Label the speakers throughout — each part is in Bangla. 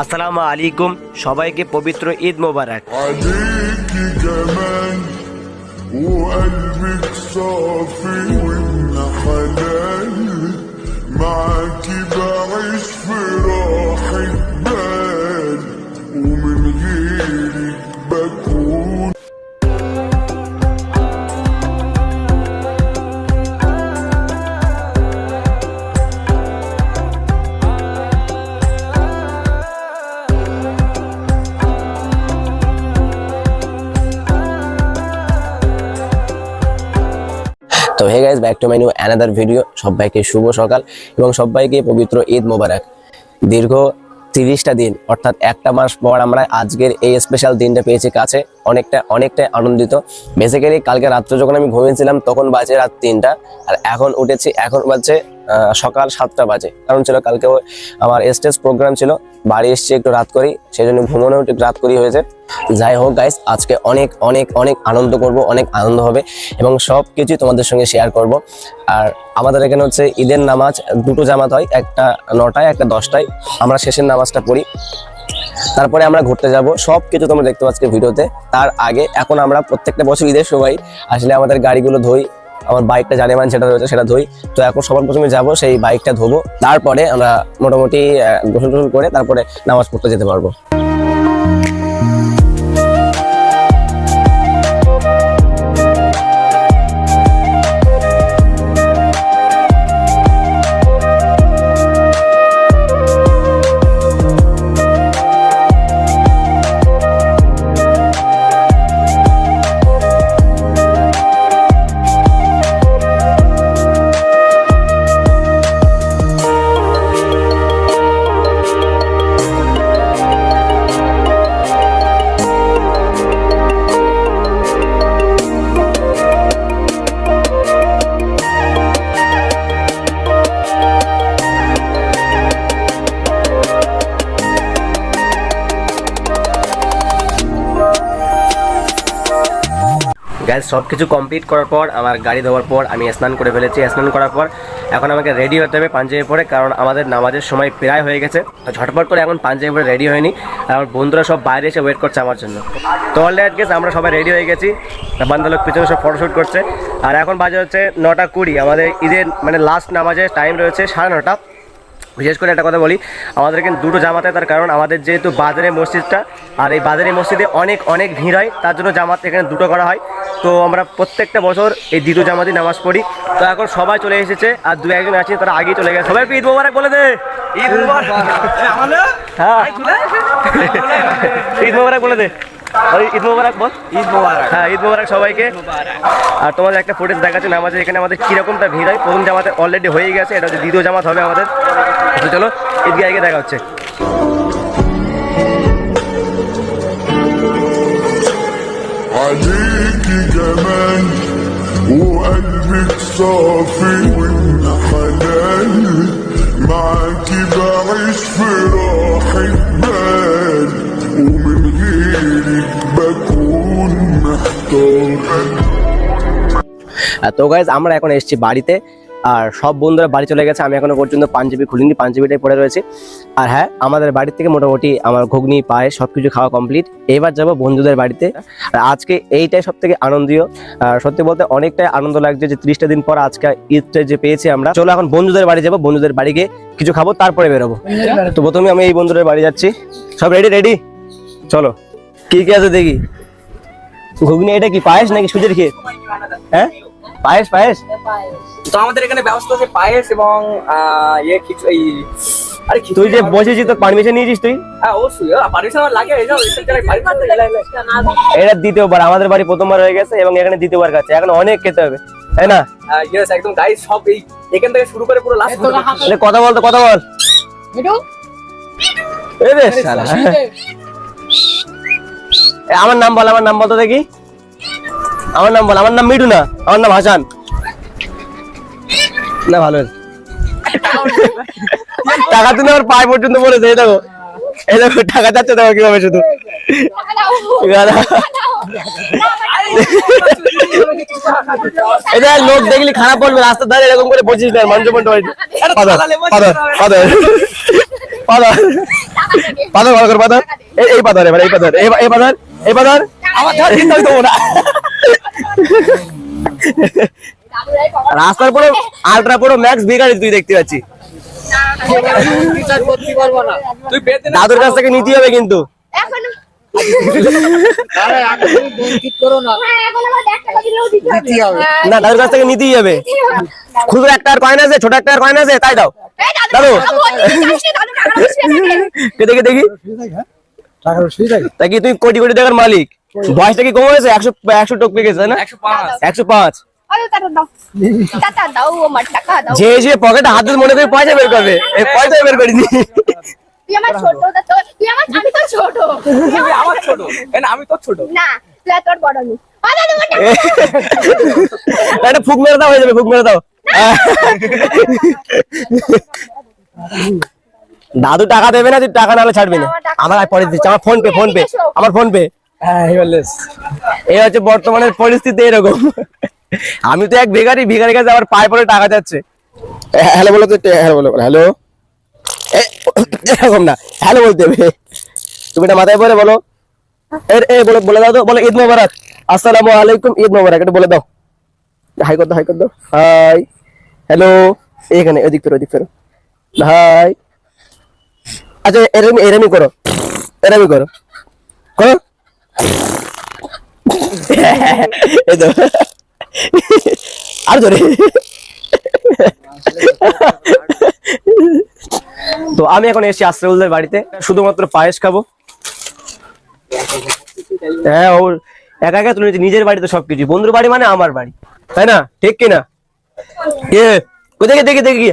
Speaker 1: আসসালামু আলাইকুম সবাইকে পবিত্র ঈদ মোবারক
Speaker 2: عليك جمال وقلبك صافي وابن حلال معاكي بعيش في راحة
Speaker 3: back to my new another video সবাইকে শুভ সকাল এবং সবাইকে পবিত্র ঈদ মোবারক। দীর্ঘ তিরিশটা দিন, অর্থাৎ একটা মাস পর আমরা আজকের এই স্পেশাল দিনটা পেয়েছি কাছে। অনেকটা, অনেকটাই আনন্দিত। বেসিক্যালি কালকে রাত্রে যখন আমি ঘুমিয়েছিলাম, তখন বাজে রাত তিনটা। আর এখন উঠেছি, এখন বাজে সকাল সাতটা বাজে। কারণ ছিল কালকে আমার স্টেজ প্রোগ্রাম ছিল, বাড়ি এসেছি একটু রাত করি সেই জন্য ঘুমানোও একটু রাত করি হয়েছে। যাই হোক গাইস আজকে অনেক অনেক অনেক আনন্দ করব, অনেক আনন্দ হবে, এবং সব কিছুই তোমাদের সঙ্গে শেয়ার করব। আর আমাদের এখানে হচ্ছে ঈদের নামাজ, দুটো জামাত হয়, একটা নটায়, একটা দশটায়। আমরা শেষের নামাজটা পড়ি। তারপরে আমরা ঘুরতে যাব। সব কিছু তোমরা দেখতে পাচ্ছ ভিডিওতে। তার আগে এখন আমরা প্রত্যেকটা বছর ঈদের সবাই আসলে আমাদের গাড়িগুলো ধুই, আমার বাইকটা জানে মানে সেটা রয়েছে সেটা ধুই। তো এখন সবার প্রথমে যাব, সেই বাইকটা ধোবো। তারপরে আমরা মোটামুটি গোসল টোসল করে তারপরে নামাজ পড়তে যেতে পারব।
Speaker 1: গ্যাস সব কিছু কমপ্লিট করার পর, আমার গাড়ি ধোয়ার পর, আমি স্নান করে ফেলেছি। স্নান করার পর, এখন আমাকে রেডি হতে হবে পাঞ্জাবি পরে, কারণ আমাদের নামাজের সময় প্রায় হয়ে গেছে। তো ঝটপট করে এখন পাঞ্জাবি পরে রেডি হয়নি। আমার বন্ধুরা সব বাইরে এসে ওয়েট করছে আমার জন্য। তো অলরেডি গেছে আমরা সবাই রেডি হয়ে গেছি। বান্দালোক পিছনে সব ফটোশ্যুট করছে। আর এখন বাজে হচ্ছে নটা কুড়ি। আমাদের ঈদের মানে লাস্ট নামাজের টাইম রয়েছে সাড়ে নটা। বিশেষ করে একটা কথা বলি আমাদের এখানে দুটো জামাতে তার কারণ আমাদের যেহেতু বাজারে মসজিদটা আর এই বাজারে মসজিদে অনেক অনেক ভিড় হয় তার জন্য জামাত এখানে দুটো করা হয়। তো আমরা প্রত্যেকটা বছর এই দ্বিতীয় জামাতেই নামাজ পড়ি। তো এখন সবাই চলে এসেছে আর দু একজন আছে তারা আগেই চলে গেছে। সবাই ঈদ মোবারক বলে দে। ঈদ মোবারক। হ্যাঁ। ঈদ মোবারক বলে দে। ঈদ মোবারক বল ঈদ মোবারক হ্যাঁ ঈদ মোবারক সবাইকে আর তোমাদের একটা ফুটেজ দেখাচ্ছে নামাজে এখানে আমাদের কিরকমটা ভিড় হয় প্রথম জামাতে অলরেডি হয়ে গেছে এটা হচ্ছে দ্বিতীয় জামাত হবে আমাদের তো চলো ঈদগাহ গিয়ে দেখা হচ্ছে
Speaker 2: عليك جمال وقلبك صافي وابن حلال معاكي بعيش في راحة بال ومن غيرك بكون محتار
Speaker 3: আর তো গাইজ আমরা এখন এসেছি বাড়িতে আর সব বন্ধুরা বাড়ি চলে গেছে আমি এখনো পর্যন্ত পাঞ্জাবি খুলিনি পাঞ্জাবিটাই পড়ে রয়েছে আর হ্যাঁ আমাদের বাড়ি থেকে মোটামুটি আমার ঘুগনি পায়ে সব কিছু খাওয়া কমপ্লিট এবার যাব বন্ধুদের বাড়িতে আর আজকে এইটাই সব থেকে আনন্দীয় আর সত্যি বলতে অনেকটাই আনন্দ লাগছে যে ত্রিশটা দিন পর আজকে ঈদটা যে পেয়েছি আমরা চলো এখন বন্ধুদের বাড়ি যাবো বন্ধুদের বাড়ি গিয়ে কিছু খাবো তারপরে বেরোবো তো প্রথমে আমি এই বন্ধুদের বাড়ি যাচ্ছি সব রেডি রেডি চলো। কি কি আছে দেখি? ঘুগনি এটা কি পায়েস নাকি সুজির খেয়ে হ্যাঁ? পায়েস পায়েস?
Speaker 4: তো আমাদের এখানে ব্যবস্থা আছে পায়েস এবং ইয়ে কিছু এই আরে
Speaker 3: তুই যে। বসেছিস তো পারমিশন নিয়েছিস তুই?
Speaker 4: হ্যাঁ অবশ্যই। পারমিশন আমার লাগে।
Speaker 3: এটা দ্বিতীয়বার আমাদের বাড়ি প্রথমবার হয়ে গেছে এবং এখানে দ্বিতীয়বার খাচ্ছে। এখন অনেক খেতে হবে তাই না?
Speaker 4: একদম গাইস সব এই এখান থেকে শুরু করে পুরো লাস্ট
Speaker 3: কথা বল তো কথা বল। রে শালা। আমার নাম বল আমার নাম বল তো দেখি। আমার নাম বল আমার নাম মিঠু না আমার নাম হাসান। না ভালো টাকা তুমি আমার পায়ে পর্যন্ত পড়েছে এই দেখো। এই দেখো টাকা যাচ্ছে দেখো কীভাবে শুধু। দেখ লোক দেখলি খারাপ বলবে রাস্তার ধারে এরকম করে বসিস না মঞ্চ ফাদার পাথর পাথর ভালো করে পাথর এই এই পাথর এবার এই পাথর এই এই এই পাথর আমার ধার চিন্তা দেবো না রাস্তার পুরো আলট্রা পুরো ম্যাক্স বিগাড়ি তুই দেখতে পাচ্ছি
Speaker 4: তুই
Speaker 3: দাদুর কাছ থেকে নিতে হবে কিন্তু
Speaker 5: এখন হ্যাঁ, এখন আমার এক টাকা দিলেও দিতে হবে। হ্যাঁ,
Speaker 3: না দাদুর কাছ থেকে নিতেই হবে খুচরো একটা আর কয়েন আছে ছোট একটা আর কয়েন আছে তাই দাও
Speaker 5: এই দাদু,
Speaker 3: দাদু।
Speaker 5: টাকা
Speaker 3: কে তা কোটি কোটি টাকার মালিক? বয়সটা কি কম হয়েছে? একশো একশো টোক পেয়ে গেছে না?
Speaker 4: একশো পাঁচ।
Speaker 3: একশো পাঁচ।
Speaker 5: আরে টাকা দাও। টাকা দাও, আমার টাকা দাও।
Speaker 3: যে যে পকেটে হাত মনে করে পয়সা বের করবে। পয়সা বের করিনি।
Speaker 5: তুই আমার ছোট, তা তো- তুই আমার- আমি তোর ছোট। তুই
Speaker 4: তুই
Speaker 5: আমার-
Speaker 4: আমার ছোট। কেন আমি তো ছোট?
Speaker 5: না, তুই আর তোর বড় নি। ও দাদু, আমার টাকা দাও।
Speaker 3: একটা ফুক মেরে দাও হয়ে যাবে ফুক মেরে দাও। দাদু টাকা দেবে না তুই টাকা নাহলে ছাড়বি না।
Speaker 5: আমার
Speaker 3: পরে দিচ্ছি আমার ফোন পে ফোন পে আমার ফোন পে
Speaker 4: হ্যাঁ
Speaker 3: এই হচ্ছে বর্তমানের পরিস্থিতি এরকম। আমি তো এক ভিখারি ভিখারি কাছে আমার পায়ে পরে টাকা যাচ্ছে। হ্যালো বলো তো হ্যালো বলো হ্যালো? এরকম না হ্যালো বলতে হবে। তুমি এটা মাথায় পরে বলো। এ এ বলে বলে দাও তো বলো ঈদ মোবারক। আসসালামু আলাইকুম ঈদ মোবারক এটা বলে দাও। হাই কর দাও হাই কর দাও। হাই হ্যালো এখানে এদিক ফেরো এদিক ফেরো। হাই। আচ্ছা এরমি এরমি করো। এরমি করো। করো। আর ধরে। তো আমি এখন এসেছি আশ্রয়ুলদের বাড়িতে শুধুমাত্র পায়েস খাব। হ্যাঁ ও একা একা তুলে নিজের বাড়িতে সবকিছু, বন্ধুর বাড়ি মানে আমার বাড়ি, তাই না? ঠিক কিনা? কে? কোথায় দেখি দেখি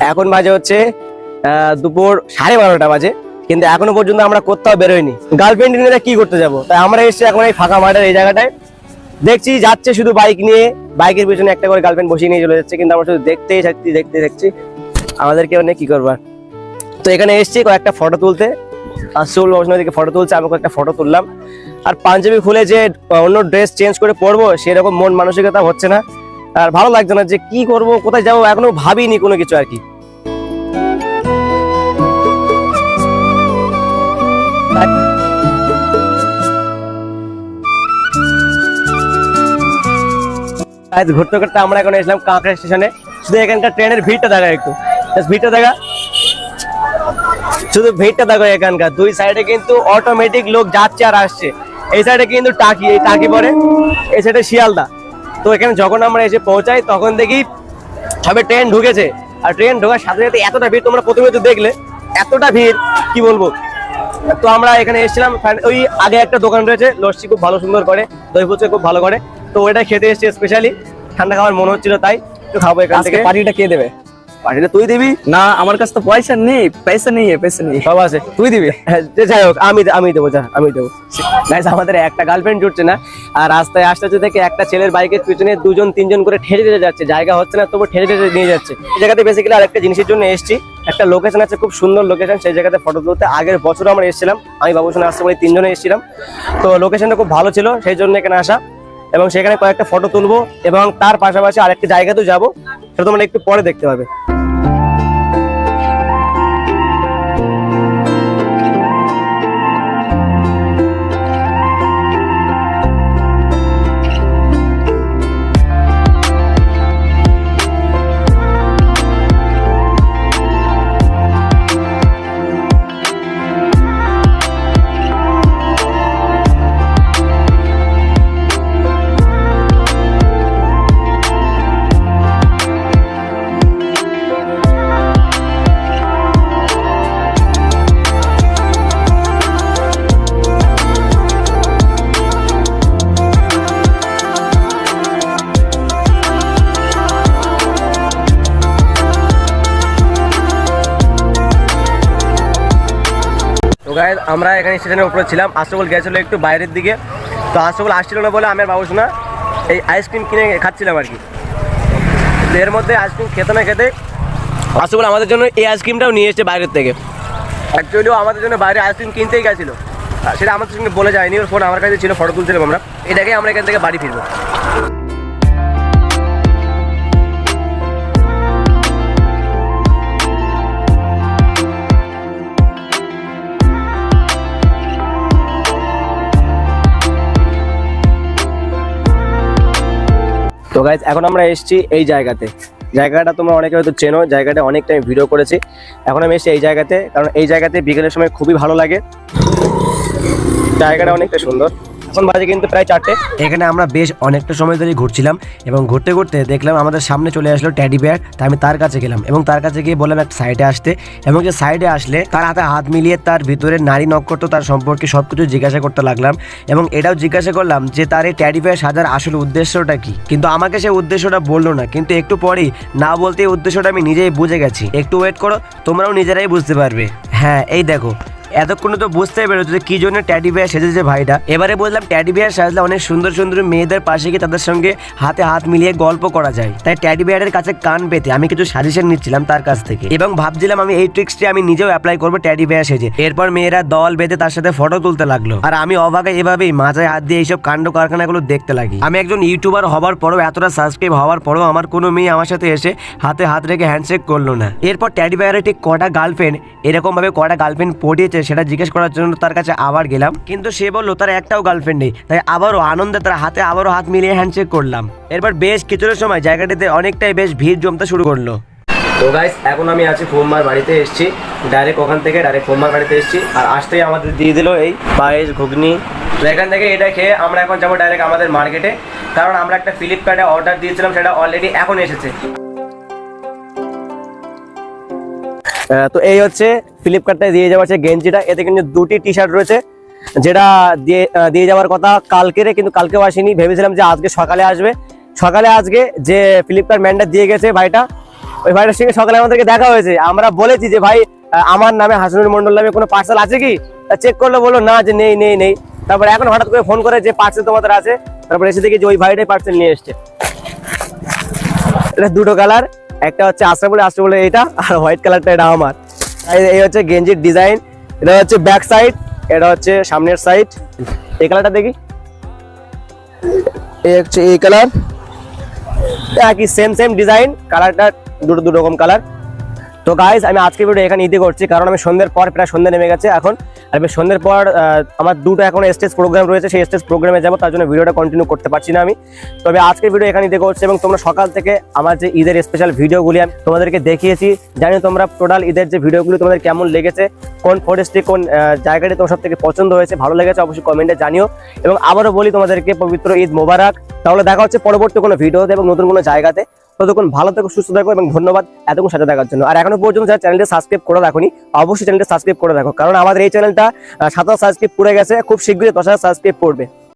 Speaker 3: এখন বাজে হচ্ছে দুপুর সাড়ে বারোটা বাজে। কিন্তু এখনও পর্যন্ত আমরা কোথাও বেরোয়নি গার্লফ্রেন্ড নিয়ে কি করতে যাব? তাই আমরা এসেছি এখন এই ফাঁকা মাঠের এই জায়গাটায় দেখছি, যাচ্ছে শুধু বাইক নিয়ে। বাইকের পিছনে একটা করে গার্লফ্রেন্ড বসিয়ে নিয়ে চলে যাচ্ছে, কিন্তু আমরা শুধু দেখতেই থাকছি, দেখতে দেখছি। আমাদের কেউ নেই কি করবার তো এখানে এসেছি কয়েকটা ফটো তুলতে। আসল বসনের দিকে ফটো তুলছে, আমি কয়েকটা ফটো তুললাম। আর পাঞ্জাবি খুলে যে অন্য ড্রেস চেঞ্জ করে পরবো, সেরকম মন মানসিকতা হচ্ছে না। আর ভালো লাগছে না যে কি করব, কোথায় যাব, এখনও ভাবিনি কোনো কিছু আর কি। আজ ঘুরতে ঘুরতে আমরা এখন এসলাম কাঁকড়া স্টেশনে। শুধু এখানকার ট্রেনের ভিড়টা দেখা একটু। ভিড়টা দেখা। শুধু ভিড়টা দেখো এখানকার। দুই সাইডে কিন্তু অটোমেটিক লোক যাচ্ছে আর আসছে। এই সাইডে কিন্তু টাকি, এই টাকি পরে। এই সাইডে শিয়ালদা। তো এখানে যখন আমরা এসে পৌঁছাই, তখন দেখি সবে ট্রেন ঢুকেছে। আর ট্রেন ঢোকার সাথে সাথে এতটা ভিড়, তোমরা প্রথমে তো দেখলে, এতটা ভিড়, কি বলব? তো আমরা এখানে এসেছিলাম ওই আগে একটা দোকান রয়েছে, লস্যি খুব ভালো সুন্দর করে, দই ফুচকা খুব ভালো করে। তো ওইটা খেতে এসেছি স্পেশালি ঠান্ডা খাবার মনে হচ্ছিল তাই একটু খাব এখান থেকে।
Speaker 4: পার্টিটা কে দেবে?
Speaker 3: পার্টিটা তুই দিবি?
Speaker 4: না আমার কাছে তো পয়সা নেই পয়সা নেই পয়সা নেই।
Speaker 3: সব আছে। তুই দিবি? হ্যাঁ, যে যাই হোক আমি আমি দেবো যা আমি দেবো। গাইস আমাদের একটা গার্লফ্রেন্ড জুটছে না আর রাস্তায় আসতে আসতে দেখে একটা ছেলের বাইকের পিছনে দুজন তিনজন করে ঠেলে ঠেলে যাচ্ছে। জায়গা হচ্ছে না তবু ঠেলে ঠেলে নিয়ে যাচ্ছে। এই জায়গাতে বেসিক্যালি আরেকটা জিনিসের জন্য এসেছি। একটা লোকেশন আছে খুব সুন্দর লোকেশন সেই জায়গাতে ফটো তুলতে। আগের বছর আমরা এসেছিলাম। আমি বাবুর সঙ্গে আসতে পারি তিনজনে এসেছিলাম। তো লোকেশনটা খুব ভালো ছিল সেই জন্য এখানে আসা। এবং সেখানে কয়েকটা ফটো তুলবো এবং তার পাশাপাশি আরেকটা জায়গাতেও যাব, সেটা তোমরা একটু পরে দেখতে পাবে। গাইজ আমরা এখানে স্টেশনের উপরে ছিলাম। আশরাফুল গেছিল একটু বাইরের দিকে। তো আশরাফুল আসছিল না বলে আমি আর বাবুস না এই আইসক্রিম কিনে খাচ্ছিলাম আর কি। এর মধ্যে আইসক্রিম খেতে না খেতে আসলে আমাদের জন্য এই আইসক্রিমটাও নিয়ে এসেছে বাইরের থেকে। অ্যাকচুয়ালিও আমাদের জন্য বাইরে আইসক্রিম কিনতেই গেছিল। সেটা আমাদের সঙ্গে বলে যায়নি, ওর ফোন আমার কাছে ছিল ফটো তুলছিলাম আমরা। এটাকে আমরা এখান থেকে বাড়ি ফিরবো। তো গাইজ এখন আমরা এসেছি এই জায়গাতে। জায়গাটা তোমরা অনেকে হয়তো চেনো, জায়গাটা অনেকটা আমি ভিডিও করেছি। এখন আমি এসেছি এই জায়গাতে, কারণ এই জায়গাতে বিকেলের সময় খুবই ভালো লাগে। জায়গাটা অনেকটা সুন্দর। এখন বাজে কিন্তু প্রায় চারটে। এখানে আমরা বেশ অনেকটা সময় ধরে ঘুরছিলাম এবং ঘুরতে ঘুরতে দেখলাম আমাদের সামনে চলে আসলো ট্যাডি বিয়ার তাই আমি তার কাছে গেলাম এবং তার কাছে গিয়ে বললাম একটা সাইডে আসতে এবং যে সাইডে আসলে তার হাতে হাত মিলিয়ে তার ভিতরে নারী নক্ষত্র তার সম্পর্কে সব কিছু জিজ্ঞাসা করতে লাগলাম এবং এটাও জিজ্ঞাসা করলাম যে তার এই ট্যাডি বিয়ার সাজার আসল উদ্দেশ্যটা কি? কিন্তু আমাকে সে উদ্দেশ্যটা বলল না, কিন্তু একটু পরেই না বলতে উদ্দেশ্যটা আমি নিজেই বুঝে গেছি। একটু ওয়েট করো, তোমরাও নিজেরাই বুঝতে পারবে। হ্যাঁ এই দেখো এতক্ষণে তো বুঝতেই পেরেছ যে কি জন্য ট্যাডি বিয়ার সেজেছে ভাইটা। এবারে বললাম ট্যাডি বিয়ার সাজলে অনেক সুন্দর সুন্দর মেয়েদের পাশে গিয়ে তাদের সঙ্গে হাতে হাত মিলিয়ে গল্প করা যায়। তাই ট্যাডি বিয়ারের কাছে কান পেতে আমি কিছু সাজেশন নিচ্ছিলাম তার কাছ থেকে। এবং ভাবছিলাম আমি এই ট্রিক্সটি আমি নিজেও অ্যাপ্লাই করব ট্যাডি বিয়ার সেজে। এরপর মেয়েরা দল বেঁধে তার সাথে ফটো তুলতে লাগল। আর আমি অবাকে এভাবেই মাথায় হাত দিয়ে এইসব কাণ্ড কারখানাগুলো দেখতে লাগি। আমি একজন ইউটিউবার হবার পরেও এতটা সাবস্ক্রাইব হওয়ার পরেও আমার কোনো মেয়ে আমার সাথে এসে হাতে হাত রেখে হ্যান্ডশেক করল না। এরপর ট্যাডি বিয়ারের ঠিক কটা গার্লফ্রেন্ড এরকম ভাবে কটা গার্লফ্রেন্ড পটিয়েছে সেটা জিজ্ঞেস করার জন্য তার কাছে আবার গেলাম। কিন্তু সে বলল, তার একটাও গার্লফ্রেন্ড নেই। তাই আবারও আনন্দে তার হাতে আবারও হাত মিলিয়ে হ্যান্ডশেক করলাম। এরপর বেশ কিছুটা সময় জায়গাটিতে অনেকটাই বেশ ভিড় জমতে শুরু করল। তো গাইস এখন আমি আছি ফোম্মার বাড়িতে এসেছি। ডাইরেক্ট ওখান থেকে ডাইরেক্ট ফোম্মার বাড়িতে এসেছি। আর আসতেই আমাদের দিয়ে দিল এই পায়েস ঘুগনি। তো এখান থেকে এটা খেয়ে আমরা এখন যাব ডাইরেক্ট আমাদের মার্কেটে কারণ আমরা একটা ফ্লিপকার্টে অর্ডার দিয়েছিলাম, সেটা অলরেডি এখন এসেছে। তো এই হচ্ছে ফ্লিপকার্টে দিয়ে যাওয়া হচ্ছে গেঞ্জিটা। এতে কিন্তু দুটি টি শার্ট রয়েছে, যেটা দিয়ে দিয়ে যাওয়ার কথা কালকেরে, কিন্তু কালকেও আসেনি। ভেবেছিলাম যে আজকে সকালে আসবে। সকালে আজকে যে ফ্লিপকার্ট ম্যানটা দিয়ে গেছে ভাইটা, ওই ভাইটার সঙ্গে সকালে আমাদেরকে দেখা হয়েছে। আমরা বলেছি যে, ভাই আমার নামে হাসানুর মন্ডল নামে কোনো পার্সেল আছে কি? চেক করলে, বলল, না যে নেই নেই নেই। তারপর এখন হঠাৎ করে ফোন করে যে পার্সেল তোমাদের আছে। তারপর এসে দেখি যে ওই ভাইটাই পার্সেল নিয়ে এসছে। এটা দুটো কালার একটা হচ্ছে আসরা বলে আসরা বলে এটা, আর হোয়াইট কালারটা এটা আমার। এই- হচ্ছে গেঞ্জির ডিজাইন এটা হচ্ছে ব্যাক সাইড এটা হচ্ছে সামনের সাইড এই কালারটা দেখি। এই হচ্ছে এই কালার একই সেম সেম ডিজাইন কালারটা দুটো দু রকম কালার তো গাইজ আমি আজকে ভিডিও এখানে ইতি করছি, কারণ আমি সন্ধ্যের পর প্রায় সন্ধ্যা নেমে গেছে। এখন আর সন্ধ্যের পর আমার দুটো এখন স্টেজ প্রোগ্রাম রয়েছে, সেই স্টেজ প্রোগ্রামে যাব, তার জন্য ভিডিওটা কন্টিনিউ করতে পারছি না আমি। তবে আজকের ভিডিও এখানে ইতি করছি এবং তোমরা সকাল থেকে আমার যে ঈদের স্পেশাল ভিডিওগুলি আমি তোমাদেরকে দেখিয়েছি। জানি তোমরা টোটাল ঈদের যে ভিডিওগুলি তোমাদের কেমন লেগেছে, কোন ফরেস্টে কোন জায়গাটি তোমার সব থেকে পছন্দ হয়েছে, ভালো লেগেছে অবশ্যই কমেন্টে জানিও। এবং আবারও বলি তোমাদেরকে পবিত্র ঈদ মোবারক। তাহলে দেখা হচ্ছে পরবর্তী কোনো ভিডিওতে এবং নতুন কোনো জায়গাতে। ততক্ষণ ভালো থাকো, সুস্থ থাকো এবং ধন্যবাদ এতক্ষণ সাথে দেখার জন্য। আর এখনও পর্যন্ত যারা চ্যানেলটা সাবস্ক্রাইব করে রাখুনি, অবশ্যই চ্যানেলটা সাবস্ক্রাইব করে রাখো। কারণ আমাদের এই চ্যানেলটা সাত হাজার সাবস্ক্রাইব পড়ে গেছে, খুব শীঘ্রই দশ সাবস্ক্রাইব পড়বে।